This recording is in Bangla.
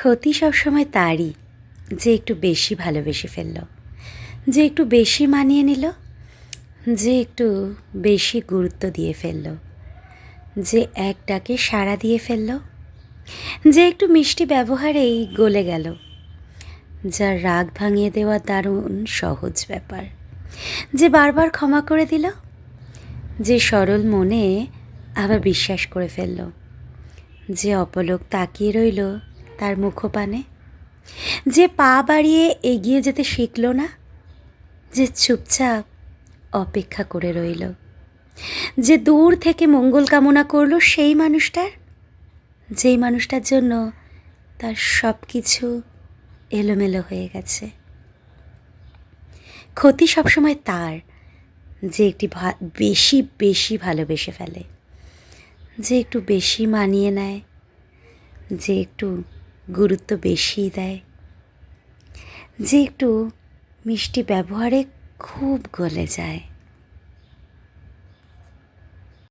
ক্ষতি সবসময় তারই, যে একটু বেশি ভালোবেসে ফেলল। যে একটু বেশি মানিয়ে নিল, যে একটু বেশি গুরুত্ব দিয়ে ফেলল। যে এক ডাকে সাড়া দিয়ে ফেলল। যে একটু মিষ্টি ব্যবহারেই গলে গেল। যার রাগ ভাঙিয়ে দেওয়া দারুণ সহজ ব্যাপার। যে বারবার ক্ষমা করে দিল। যে সরল মনে আবার বিশ্বাস করে ফেলল। যে অপলক তাকিয়ে রইল তার মুখপানে? যে পা বাড়িয়ে এগিয়ে যেতে শিখল না? যে চুপচাপ অপেক্ষা করে রইল? যে দূর থেকে মঙ্গল কামনা করল সেই মানুষটার? যেই মানুষটার জন্য তার সব কিছু এলোমেলো হয়ে গেছে। ক্ষতি সবসময় তার, যে একটি বেশি বেশি ভালোবেসে ফেলে। যে একটু বেশি মানিয়ে নেয়। যে একটু গুরুত্ব বেশি দেয়। যে একটু মিষ্টি ব্যবহারে খুব গলে যায়।